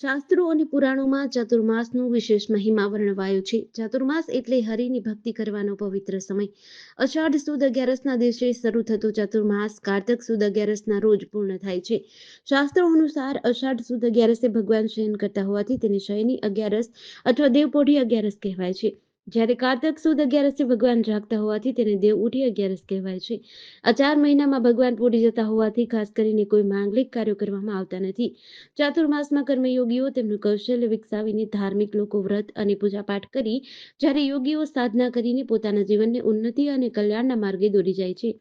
શાસ્ત્રો અને પુરાણોમાં ચાતુર્માસનું વિશેષ મહિમા વર્ણવાયો છે. ચાતુર્માસ એટલે હરિની ભક્તિ કરવાનો પવિત્ર સમય. અષાઢ સુદ અગિયારસના દિવસે શરૂ થતો ચાતુર્માસ કારતક સુદ અગિયારસના રોજ પૂર્ણ થાય છે. શાસ્ત્રો અનુસાર અષાઢ સુદ અગિયારસે ભગવાન શયન કરતા હોવાથી તેને શયની અગિયારસ અથવા દેવપોઢી અગિયારસ કહેવાય છે. જ્યારે કારતક સુદ અગિયારસે ભગવાન જાગતા હોવાથી તેને દેવ ઉઠી અગિયારસ કહેવાય છે. આ ચાર મહિનામાં ભગવાન પોઢી જતા હોવાથી ખાસ કરીને કોઈ માંગલિક કાર્યો કરવામાં આવતા નથી. ચાતુર્માસમાં કર્મયોગીઓ તેમનું કૌશલ્ય વિકસાવીને ધાર્મિક લોકો વ્રત અને પૂજાપાઠ કરી જ્યારે યોગીઓ સાધના કરીને પોતાના જીવનને ઉન્નતિ અને કલ્યાણના માર્ગે દોરી જાય છે.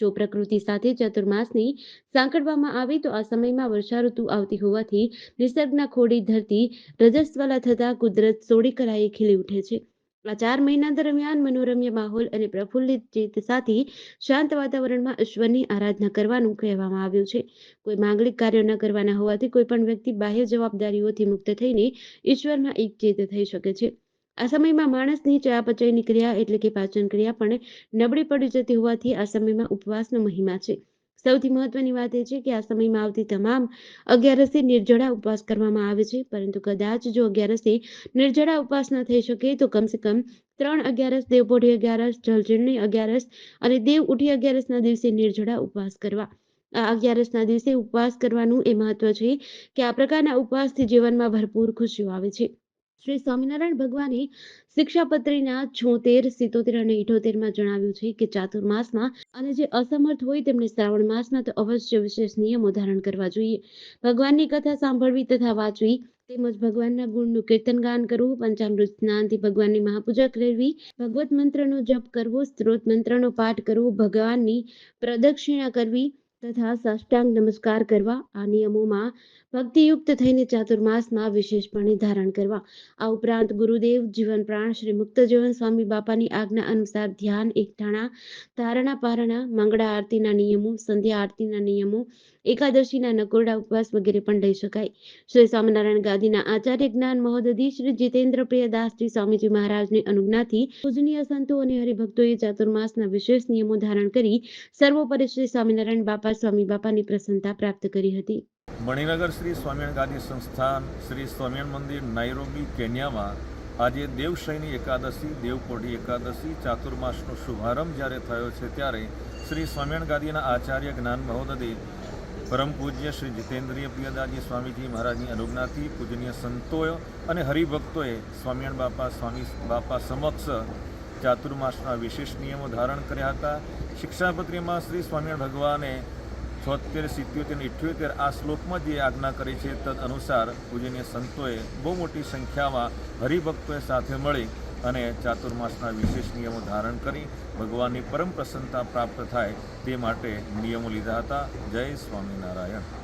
જો પ્રકૃતિ સાથે ચાતુર્માસની સાંકળવામાં આવે તો આ સમયમાં વર્ષા ઋતુ આવતી હોવાથી નિસર્ગના ખોડી ધરતી રજસ્વલા થતા કુદરત સોડી કલાએ ખીલી ઉઠે છે. આ ચાર મહિના દરમિયાન મનોરમ્ય માહોલ અને પ્રફુલ્લિત ચિત્ત સાથે શાંત વાતાવરણમાં ઈશ્વરની આરાધના કરવાનું કહેવામાં આવ્યું છે. કોઈ માંગલિક કાર્યો ન કરવાના હોવાથી કોઈ પણ વ્યક્તિ બાહ્ય જવાબદારીઓથી મુક્ત થઈને ઈશ્વરમાં એકચેત થઈ શકે છે. આ સમયમાં માણસની ચયાપચયની ક્રિયા એટલે કે પાચન ક્રિયા પણ નબળી પડી જતી હોવાથી આ સમયમાં ઉપવાસનો મહિમા છે. સૌથી મહત્વની વાત એ છે કે આ સમયમાં આવતી તમામ અગિયારસે નિર્જળા ઉપવાસ કરવામાં આવે છે. પરંતુ કદાચ જો અગિયારસે નિર્જળા ઉપવાસ ન થઈ શકે તો કમસે કમ ત્રણ અગિયારસ દેવપોઢી અગિયારસ જળજીર્ણી અગિયારસ અને દેવ ઉઠી અગિયારસના દિવસે નિર્જળા ઉપવાસ કરવા. આ અગિયારસના દિવસે ઉપવાસ કરવાનું એ મહત્વ છે કે આ પ્રકારના ઉપવાસથી જીવનમાં ભરપૂર ખુશીઓ આવે છે. શ્રી સ્વામિનારાયણ ભગવાને શિક્ષાપત્રીના છોતેર, સિત્તોતેર અને ઇઠોતેરમાં જણાવ્યું છે કે ચાતુર્માસમાં અને જે અસમર્થ હોય તેમણે શ્રાવણ માસમાં તો અવશ્ય વિશેષ નિયમો ધારણ કરવા જોઈએ. ભગવાનની કથા સાંભળવી તથા વાંચવી તેમજ ભગવાનના ગુણનું કીર્તન ગાન કરવું, પંચામૃત સ્નાનથી ભગવાનની મહાપૂજા કરવી, ભગવત મંત્રનો જપ કરવો, સ્ત્રોત મંત્રનો પાઠ કરવો, ભગવાનની પ્રદક્ષિણા કરવી તથા સાષ્ટાંગ નમસ્કાર કરવા, આ નિયમોમાં ભક્તિયુક્ત થઈને ચાતુર્માસમાં વિશેષપણે ધારણ કરવા. આ ઉપરાંત ગુરુદેવ જીવન પ્રાણ શ્રી મુક્તજીવન સ્વામી બાપાની આજ્ઞા અનુસાર ધ્યાન, એકઠાણા, ધારણા, પારણા, મંગળા આરતીના નિયમો, સંધ્યા આરતીના નિયમો એકાદશીના નકોરડા ઉપવાસ વગેરે પણ લઈ શકાય. શ્રી સ્વામિનારાયણ ગાદીના આચાર્ય જ્ઞાન મહોદધી શ્રી જીતેન્દ્ર પ્રિયદાસજી સ્વામીજી મહારાજની અનુજ્ઞાથી પૂજનીય સંતો અને હરિભક્તોએ ચાતુર્માસના વિશેષ નિયમો ધારણ કરી સર્વોપરી શ્રી સ્વામિનારાયણ બાપા, સ્વામી બાપાની પ્રસન્નતા પ્રાપ્ત કરી હતી. મણિનગર શ્રી સ્વામિનારાયણ ગાદી સંસ્થાન શ્રી સ્વામિનારાયણ મંદિર નાઇરોબી કેન્યામાં આજે દેવશયની એકાદશી, દેવકોઢી એકાદશી ચાતુર્માસનો શુભારંભ જ્યારે થયો છે ત્યારે શ્રી સ્વામિનારાયણ ગાદીના આચાર્ય જ્ઞાન મહોદયે પરમ પૂજ્ય શ્રી જીતેન્દ્રિય પ્રિયદાજી સ્વામીજી મહારાજની અનુજ્ઞાથી પૂજનીય સંતોએ અને હરિભક્તોએ સ્વામિનારાયણ બાપા, સ્વામી બાપા સમક્ષ ચાતુર્માસના વિશેષ નિયમો ધારણ કર્યા હતા. શિક્ષાપત્રીમાં શ્રી સ્વામિનારાયણ ભગવાને છોતેર, સિત્યોતેર અને ઇઠ્યોતેર આ શ્લોકમાં જે આજ્ઞા કરી છે, તદ અનુસાર પૂજનીય સંતોએ બહુ મોટી સંખ્યામાં હરિભક્તોએ સાથે મળી અને ચાતુર્માસના વિશેષ નિયમો ધારણ કરી ભગવાનની પરમ પ્રસન્નતા પ્રાપ્ત થાય તે માટે નિયમો લીધા હતા. જય સ્વામિનારાયણ.